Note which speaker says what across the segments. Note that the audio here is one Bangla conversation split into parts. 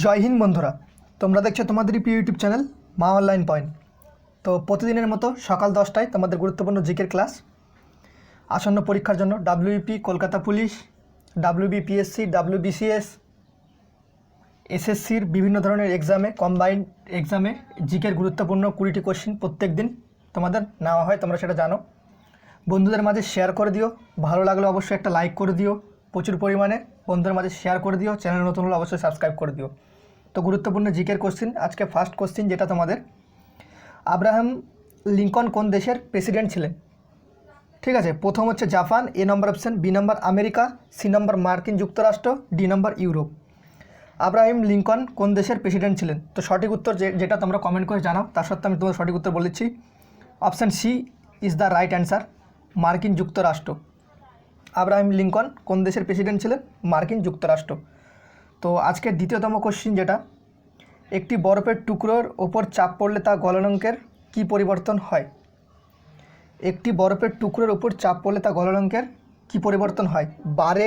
Speaker 1: জয় হিন্দ বন্ধুরা, তোমরা দেখছ তোমাদেরই প্রিয় YouTube channel Maa online point. তো প্রতিদিনের মতো সকাল দশটায় তোমাদের গুরুত্বপূর্ণ জিকের ক্লাস, আসন্ন পরীক্ষার জন্য WP Kolkata police WBPSC WBCS এসএসসির বিভিন্ন ধরনের এক্সামে কম্বাইন্ড এক্সামে জিকের গুরুত্বপূর্ণ কুড়িটি কোশ্চিন প্রত্যেক দিন তোমাদের নেওয়া হয়, তোমরা সেটা জানো। বন্ধুদের মাঝে শেয়ার করে দিও, ভালো লাগলে অবশ্যই একটা লাইক করে দিও। প্রচুর পরিমাণে বন্ধুদের মাঝে শেয়ার করে দিও চ্যানেল নতুন হলে অবশ্যই সাবস্ক্রাইব করে দিও। তো গুরুত্বপূর্ণ জিকের কোশ্চিন আজকে ফার্স্ট কোশ্চিন যেটা তোমাদের, আব্রাহাম লিঙ্কন কোন দেশের প্রেসিডেন্ট ছিলেন? ঠিক আছে, প্রথম হচ্ছে Japan, A number option B number America, C number মার্কিন যুক্তরাষ্ট্র D number Europe. Abraham Lincoln কোন দেশের প্রেসিডেন্ট ছিলেন? তো সঠিক উত্তর যেটা তোমরা কমেন্ট করে জানাও, তার সত্ত্বেও আমি তোমাদের সঠিক উত্তর বলে দিচ্ছি। Option C is the right answer মার্কিন যুক্তরাষ্ট্র। আব্রাহিম লিঙ্কন কোন দেশের প্রেসিডেন্ট ছিলেন? মার্কিন যুক্তরাষ্ট্র। তো আজকের দ্বিতীয়তম কোশ্চিন যেটা, একটি বরফের টুকরোর ওপর চাপ পড়লে তা গলনাঙ্কের কী পরিবর্তন হয়? একটি বরফের টুকরোর ওপর চাপ পড়লে তা গলনাঙ্কের কী পরিবর্তন হয়? বারে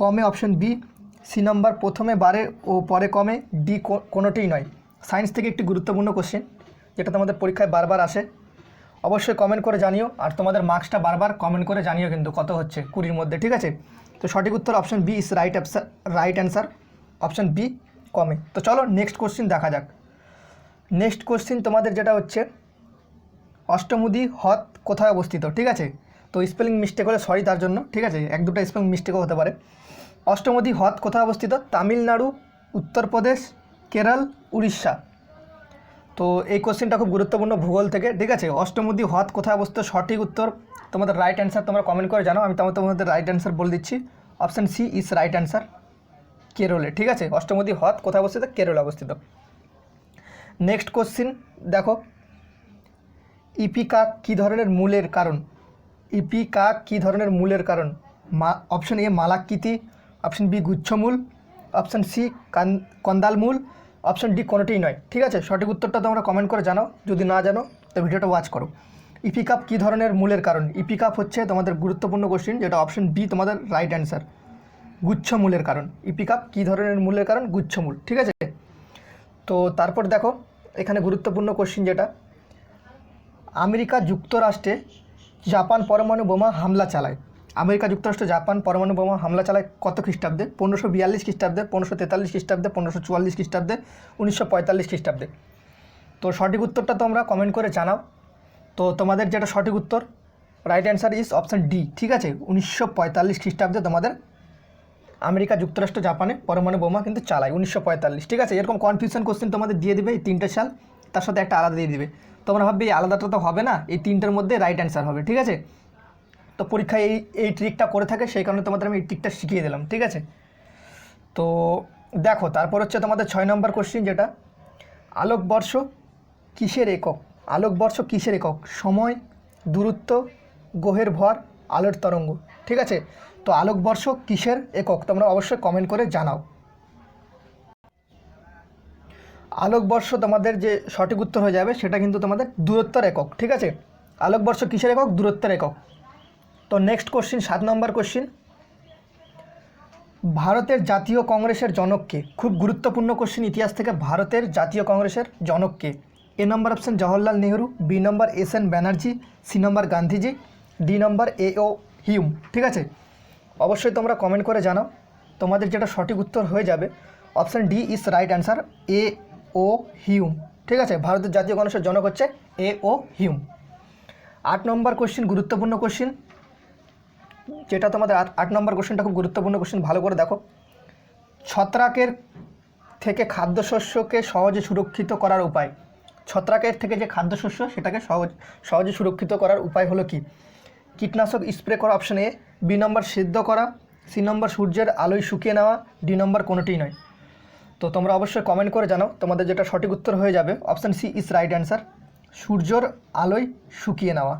Speaker 1: কমে অপশন বি সি নম্বর প্রথমে বারে ও পরে কমে ডি কোনোটিই নয়। সায়েন্স থেকে একটি গুরুত্বপূর্ণ কোশ্চেন যেটা তোমাদের পরীক্ষায় বারবার আসে। অবশ্যই কমেন্ট করে জানিও। আর তোমাদের মার্কসটা বারবার কমেন্ট করে জানিও কিন্তু কত হচ্ছে কুড়ির মধ্যে, ঠিক আছে? তো সঠিক উত্তর option B is right right answer option B কমে। তো চলো নেক্সট কোশ্চিন দেখা যাক। নেক্সট কোশ্চিন তোমাদের যেটা হচ্ছে, অষ্টমুদি হ্রদ কোথায় অবস্থিত, ঠিক আছে? তো স্পেলিং মিস্টেক হলে সরি তার জন্য, ঠিক আছে? এক দুটো স্পেলিং মিস্টেকও হতে পারে। অষ্টমুদি হ্রদ কোথায় অবস্থিত? তামিলনাড়ু, উত্তরপ্রদেশ, কেরল, উড়িষ্যা। তো এই কোশ্চেনটা খুব গুরুত্বপূর্ণ ভূগোল থেকে। ঠিক আছে? অষ্টমুদি হ্রদ কোথায় অবস্থিত? সঠিক উত্তর তোমাদের রাইট অ্যান্সার তোমরা কমেন্ট করে জানাও। আমি তোমাদের রাইট অ্যান্সার বলে দিচ্ছি। Option C is right answer কেরলে ঠিক আছে? অষ্টমুদি হ্রদ কোথায় অবস্থিত? কেরলে অবস্থিত। নেক্সট কোশ্চিন দেখো। ইপিকা কী ধরনের মূলের কারণ? ইপিকা কী ধরনের মূলের কারণ? মা অপশন এ মালাকৃতি অপশন বি গুচ্ছমূল অপশন সি কান, কন্দালমূল অপশন ডি কোনোটিই নয়। ঠিক আছে? সঠিক উত্তরটা তোমরা কমেন্ট করে জানাও। যদি না জানো, তো ভিডিওটা ওয়াচ করো। ইপিকাপ কী ধরনের মূলের কারণ? ইপিকাপ হচ্ছে তোমাদের গুরুত্বপূর্ণ কোশ্চেন যেটা অপশন বি তোমাদের রাইট অ্যান্সার গুচ্ছ মূলের কারণ। ইপিকাপ কী ধরনের মূলের কারণ? গুচ্ছমূল ঠিক আছে? তো তারপর দেখো, এখানে গুরুত্বপূর্ণ কোশ্চেন যেটা। আমেরিকা যুক্তরাষ্ট্রে জাপান পরমাণু বোমা হামলা চালায়। আমেরিকা যুক্তরাষ্ট্র, জাপান, পরমাণু বোমা হামলা চালায় কত খ্রিস্টাব্দে? পনেরোশো বিয়াল্লিশ খ্রিস্টাব্দে, পনেরোশো তেতাল্লিশ খ্রিস্টাব্দে, পনেরোশো চুয়াল্লিশ খ্রিস্টাব্দে, উনিশশো পঁয়তাল্লিশ খ্রিস্টাব্দে। তো সঠিক উত্তরটা তোমরা কমেন্ট করে জানাও। তো তোমাদের যেটা সঠিক উত্তর right answer is option D ঠিক আছে? উনিশশো পঁয়তাল্লিশ খ্রিস্টাব্দে তোমাদের আমেরিকা যুক্তরাষ্ট্র, জাপানে পরমাণু বোমা কিন্তু চালায়, উনিশশো পঁয়তাল্লিশ, ঠিক আছে? এরকম কনফিউশন কোশ্চেন তোমাদের দিয়ে দিবে এই তিনটে সাল, তার সাথে একটা আলাদা দিয়ে দিবে। তোমরা ভাববে এই আলাদাটা তো হবে না, এই তিনটের মধ্যে রাইট অ্যান্সার হবে, ঠিক আছে? তো পরীক্ষায় এই এই ট্রিকটা করে থাকে, সেই কারণে তোমাদের আমি এই ট্রিকটা শিখিয়ে দিলাম, ঠিক আছে? তো দেখো, তারপর হচ্ছে তোমাদের ছয় নম্বর কোশ্চিন যেটা আলোকবর্ষ কিসের একক? আলোকবর্ষ কিসের একক? সময়, দূরত্ব, গ্রহের ভর, আলোর তরঙ্গ, ঠিক আছে? তো আলোকবর্ষ কিসের একক? তোমরা অবশ্যই কমেন্ট করে জানাও। আলোকবর্ষ তোমাদের যে সঠিক উত্তর হয়ে যাবে, সেটা কিন্তু তোমাদের দূরত্বের একক, ঠিক আছে? আলোকবর্ষ কিসের একক? দূরত্বের একক। তো নেক্সট কোশ্চিন সাত নম্বর কোশ্চিন ভারতের জাতীয় কংগ্রেসের জনককে খুব গুরুত্বপূর্ণ কোশ্চিন ইতিহাস থেকে ভারতের জাতীয় কংগ্রেসের জনককে A number option Jawaharlal Nehru B number S N Banerjee C number Gandhiji D number A O Hume ঠিক আছে? অবশ্যই তোমরা কমেন্ট করে জানাও। তোমাদের যেটা সঠিক উত্তর হয়ে যাবে option D is right answer A O Hume ঠিক আছে? ভারতের জাতীয় কংগ্রেসের জনক হচ্ছে এ ও হিউম আট নম্বর কোশ্চিন গুরুত্বপূর্ণ কোশ্চিন যেটা তোমাদের আট আট নম্বর কোশ্চেনটা খুব গুরুত্বপূর্ণ কোশ্চেন ভালো করে দেখো। ছত্রাকের থেকে খাদ্যশস্যকে সহজে সুরক্ষিত করার উপায়। ছত্রাকের থেকে যে খাদ্যশস্য, সেটাকে সহজ সহজে সুরক্ষিত করার উপায় হলো কি? কীটনাশক স্প্রে করা অপশন এ বি নম্বর সিদ্ধ করা সি নম্বর সূর্যের আলোয় শুকিয়ে নেওয়া ডি নম্বর কোনোটিই নয়। তো তোমরা অবশ্যই কমেন্ট করে জানাও, তোমাদের যেটা সঠিক উত্তর হয়ে যাবে। Option C is right answer সূর্যর আলোয় শুকিয়ে নেওয়া।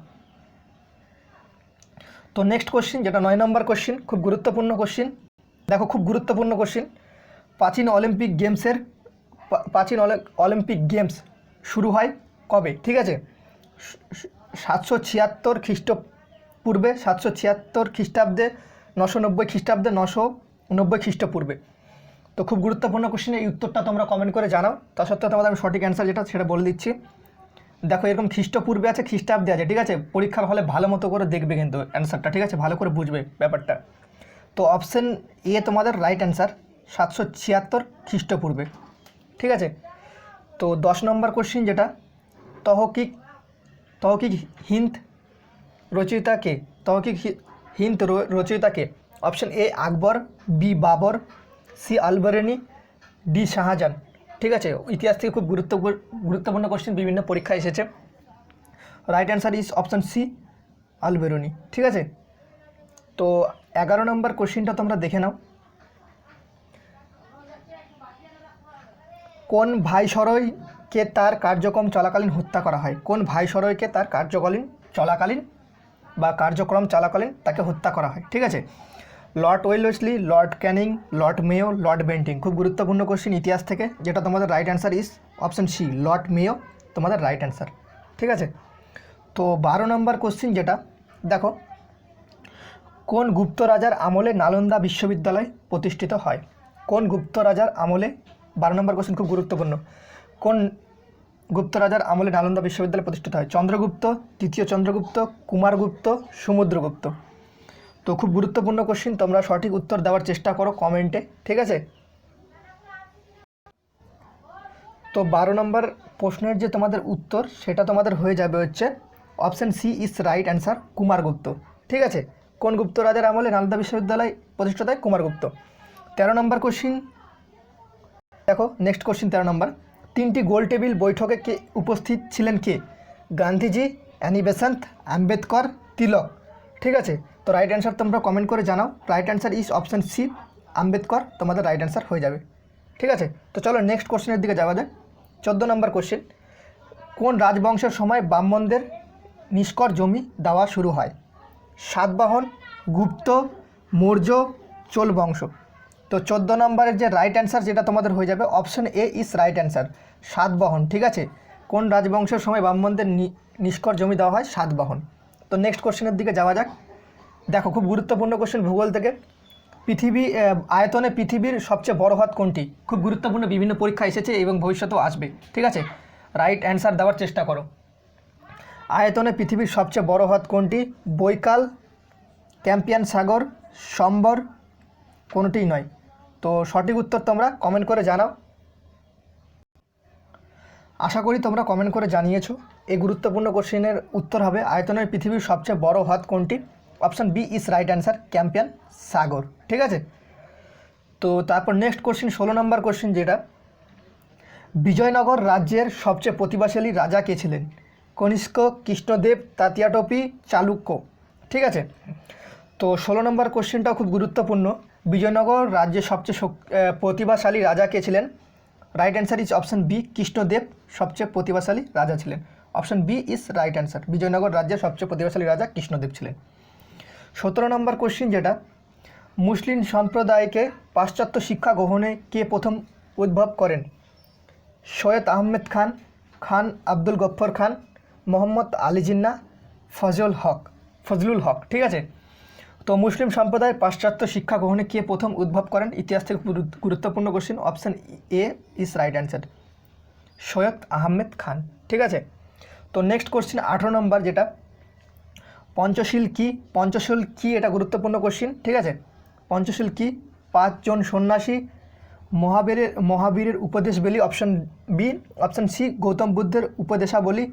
Speaker 1: তো নেক্সট কোশ্চিন যেটা নয় নম্বর কোশ্চিন খুব গুরুত্বপূর্ণ কোশ্চিন দেখো, খুব গুরুত্বপূর্ণ কোশ্চিন প্রাচীন অলিম্পিক গেমসের প্রাচীন অলিম্পিক গেমস শুরু হয় কবে? ঠিক আছে? সাতশো ছিয়াত্তর খ্রিস্ট পূর্বে সাতশো ছিয়াত্তর খ্রিস্টাব্দে, নশো নব্বই খ্রিস্টাব্দে, নশো নব্বই খ্রিস্টপূর্বে। তো খুব গুরুত্বপূর্ণ কোশ্চেন এই উত্তরটা তোমরা কমেন্ট করে জানাও। তা সত্ত্বেও তোমাদের আমি সঠিক অ্যান্সার যেটা, সেটা বলে দিচ্ছি। দেখো এরকম খ্রিস্টপূর্বে আছে, খ্রিস্টাব্দে আছে, ঠিক আছে? পরীক্ষার হলে ভালো মতো করে দেখবে কিন্তু অ্যান্সারটা ঠিক আছে? ভালো করে বুঝবে ব্যাপারটা। তো অপশন এ তোমাদের রাইট অ্যান্সার সাতশো ছিয়াত্তর খ্রিস্টপূর্বে, ঠিক আছে? তো দশ নম্বর কোশ্চিন যেটা, তহকিক তহকিক হিন্দ রচয়িতা কে? তহকিক হিন্দ র- রচয়িতা কে? Option A Akbar B Babur C Alberuni D Shahjahan. ঠিক আছে, ইতিহাস থেকে খুব গুরুত্ব গুরুত্বপূর্ণ কোশ্চেন বিভিন্ন পরীক্ষায় এসেছে। Right answer is option C Alberuni ঠিক আছে? তো এগারো নম্বর কোশ্চেনটা তোমরা দেখে নাও। কোন ভাইসরয়কে তার কার্যক্রম চলাকালীন হত্যা করা হয়? কোন ভাইসরয়কে তার কার্যকালীন, চলাকালীন বা কার্যক্রম চলাকালীন তাকে হত্যা করা হয়? ঠিক আছে? Lord Wellesley, Lord Canning, Lord Mayo, Lord Bentinck. খুব গুরুত্বপূর্ণ কোশ্চেন ইতিহাস থেকে, যেটা তোমাদের right answer is option C Lord Mayo, তোমাদের রাইট অ্যান্সার ঠিক আছে? তো বারো নম্বর কোশ্চেন যেটা, দেখো, কোন গুপ্ত রাজার আমলে নালন্দা বিশ্ববিদ্যালয় প্রতিষ্ঠিত হয়? কোন গুপ্ত রাজার আমলে, বারো নম্বর কোশ্চেন খুব গুরুত্বপূর্ণ। কোন গুপ্ত রাজার আমলে নালন্দা বিশ্ববিদ্যালয় প্রতিষ্ঠিত হয়? চন্দ্রগুপ্ত, তৃতীয় চন্দ্রগুপ্ত, কুমারগুপ্ত, সমুদ্রগুপ্ত। তো খুব গুরুত্বপূর্ণ কোশ্চেন তোমরা সঠিক উত্তর দেওয়ার চেষ্টা করো কমেন্টে ঠিক আছে? তো বারো নম্বর প্রশ্নের যে তোমাদের উত্তর, সেটা তোমাদের হয়ে যাবে হচ্ছে option C is right answer Kumaragupta ঠিক আছে? কোন গুপ্ত রাজার আমলে নালন্দা বিশ্ববিদ্যালয় প্রতিষ্ঠিত হয়? কুমারগুপ্ত তেরো নম্বর কোশ্চিন দেখো নেক্সট কোশ্চিন তেরো নম্বর। তিনটি গোল টেবিল বৈঠকে কে উপস্থিত ছিলেন কে? Gandhiji, Annie Besant, Ambedkar, Tilak. ঠিক আছে? তো রাইট অ্যান্সার তোমরা কমেন্ট করে জানাও। Right answer is option C Ambedkar, তোমাদের রাইট অ্যান্সার হয়ে যাবে। ঠিক আছে? তো চলো নেক্সট কোশ্চেনের দিকে যাওয়া যাক। চোদ্দ নম্বর কোশ্চেন কোন রাজবংশের সময় ব্রাহ্মণদের নিষ্কর জমি দেওয়া শুরু হয়? সাতবাহন, গুপ্ত, মৌর্য চোল বংশ তো চোদ্দ নম্বরের যে রাইট অ্যান্সার যেটা তোমাদের হয়ে যাবে option A is right answer Satavahana. ঠিক আছে? কোন রাজবংশের সময় ব্রাহ্মণদের নিষ্কর জমি দেওয়া হয়? সাতবাহন। তো নেক্সট কোশ্চেনের দিকে যাওয়া যাক। দেখো, খুব গুরুত্বপূর্ণ কোশ্চেন ভূগোল থেকে। পৃথিবী আয়তনে পৃথিবীর সবচেয়ে বড় হাত কোনটি? খুব গুরুত্বপূর্ণ বিভিন্ন পরীক্ষা এসেছে এবং ভবিষ্যতেও আসবে, ঠিক আছে? রাইট অ্যান্সার দেওয়ার চেষ্টা করো। আয়তনে পৃথিবীর সবচেয়ে বড় হাত কোনটি? বৈকাল, ক্যাম্পিয়ান সাগর, সম্বর, কোনোটিই নয়। তো সঠিক উত্তর তোমরা কমেন্ট করে জানাও। আশা করি তোমরা কমেন্ট করে জানিয়েছো। এই গুরুত্বপূর্ণ কোশ্চেনের উত্তর হবে, আয়তনের পৃথিবীর সবচেয়ে বড় হাত কোনটি? Option B is right answer, Caspian সাগর। ঠিক আছে? তো তারপর নেক্সট কোশ্চেন, ষোলো নম্বর কোশ্চেন যেটা। বিজয়নগর রাজ্যের সবচেয়ে প্রতিভাশালী রাজা কে ছিলেন? কনিষ্ক, কৃষ্ণদেব তাতিয়াটোপি চালুক্য। ঠিক আছে? তো ষোলো নম্বর কোশ্চেনটাও খুব গুরুত্বপূর্ণ। বিজয়নগর রাজ্যের সবচেয়ে প্রতিভাশালী রাজা কে ছিলেন? Right answer is option B, Krishnadeva, সবচেয়ে প্রতিভাশালী রাজা ছিলেন। Option B is right answer. Vijayanagar রাজ্যের সবচেয়ে প্রতিভাশালী রাজা কৃষ্ণদেব ছিলেন। সতেরো নম্বর কোশ্চিন যেটা, মুসলিম সম্প্রদায়কে পাশ্চাত্য শিক্ষা গ্রহণে কে প্রথম উদ্ভব করেন? সৈয়দ আহমেদ খান খান আব্দুল গফর খান, মোহাম্মদ আলী জিন্না ফজল হক, ফজলুল হক, ঠিক আছে? তো মুসলিম সম্প্রদায় পাশ্চাত্য শিক্ষা গ্রহণে কে প্রথম উদ্ভব করেন? ইতিহাস থেকে গুরু- গুরুত্বপূর্ণ question option A is right answer Syed Ahmed Khan, ঠিক আছে? তো নেক্সট কোশ্চেন আঠেরো নম্বর যেটা পঞ্চশীল কি? পঞ্চশীল কি এটা গুরুত্বপূর্ণ কোশ্চিন ঠিক আছে? পঞ্চশীল কি? পাঁচজন সন্ন্যাসী, মহাবীরের মহাবীরের উপদেশ বলি option B option C Gautam বুদ্ধের উপদেশাবলী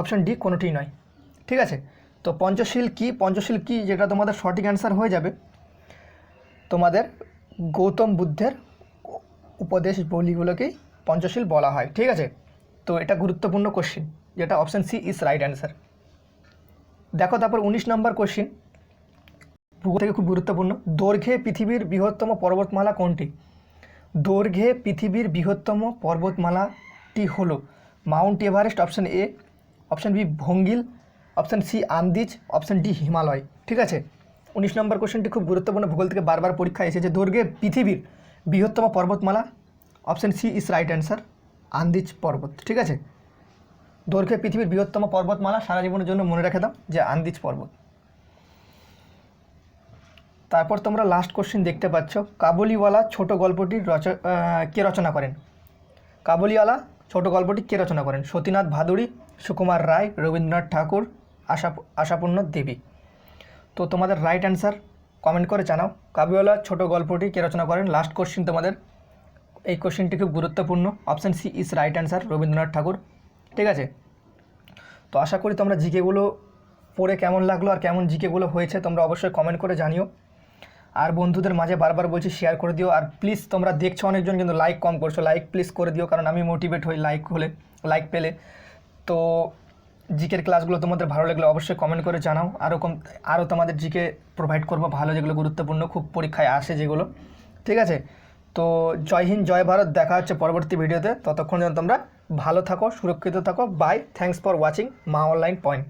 Speaker 1: অপশন ডি কোনোটি নয়, ঠিক আছে? তো পঞ্চশীল কি? পঞ্চশীল কি যেটা তোমাদের সঠিক অ্যান্সার হয়ে যাবে? তোমাদের গৌতম বুদ্ধের উপদেশ বলিগুলোকেই পঞ্চশীল বলা হয়, ঠিক আছে? তো এটা গুরুত্বপূর্ণ কোশ্চিন যেটা option C is right answer দেখো তারপর উনিশ নম্বর কোশ্চিন ভূগোল থেকে খুব গুরুত্বপূর্ণ। দৈর্ঘ্যে পৃথিবীর বৃহত্তম পর্বতমালা কোনটি? দৈর্ঘ্যে পৃথিবীর বৃহত্তম পর্বতমালাটি হল mount Everest option A option B ভঙ্গিল option C Andes option D Himalaya. ঠিক আছে? উনিশ নম্বর কোশ্চেনটি খুব গুরুত্বপূর্ণ। ভূগোল থেকে বারবার পরীক্ষা এসেছে। দৈর্ঘ্যে পৃথিবীর বৃহত্তম পর্বতমালা option C is right answer Andes পর্বত। ঠিক আছে? দৈর্ঘ্যে পৃথিবীর বৃহত্তম পর্বতমালা সারা জীবনের জন্য মনে রেখে দাও যে আন্দিজ পর্বত। তারপর তোমরা লাস্ট কোশ্চেন দেখতে পাচ্ছ, কাবুলিওয়ালা ছোট গল্পটি রচ কে রচনা করেন? কাবুলিওয়ালা ছোট গল্পটি কে রচনা করেন? সতীনাথ ভাদুড়ী, সুকুমার রায়, রবীন্দ্রনাথ ঠাকুর, আশা, আশাপূর্ণ দেবী। তো তোমাদের রাইট অ্যান্সার কমেন্ট করে জানাও, কাবুলিওয়ালা ছোট গল্পটি কে রচনা করেন? লাস্ট কোশ্চেন তোমাদের। এই কোশ্চেনটি খুব গুরুত্বপূর্ণ। Option C is right answer Rabindranath Tagore. ঠিক আছে? তো আশা করি তোমরা জিকেগুলো পড়ে কেমন লাগল আর কেমন জিকেগুলো হয়েছে তোমরা অবশ্যই কমেন্ট করে জানিও। আর বন্ধুদের মাঝে বারবার বলছি শেয়ার করে দিও। আর প্লিজ তোমরা দেখছ অনেকজন কিন্তু লাইক কম করছ। লাইক প্লিজ করে দিও, কারণ আমি মোটিভেট হই লাইক হলে লাইক পেলে। তো জিকের ক্লাসগুলো তোমাদের ভালো লাগলে অবশ্যই কমেন্ট করে জানাও। আরও কম আরও তোমাদের জিকে প্রোভাইড করব ভালো, যেগুলো গুরুত্বপূর্ণ, খুব পরীক্ষায় আসে যেগুলো। ঠিক আছে? তো জয় হিন্দ, জয় ভারত। দেখা হচ্ছে পরবর্তী ভিডিওতে ততক্ষণ যেন তোমরা ভালো থাকো সুরক্ষিত থাকো bye thanks for watching Maa online point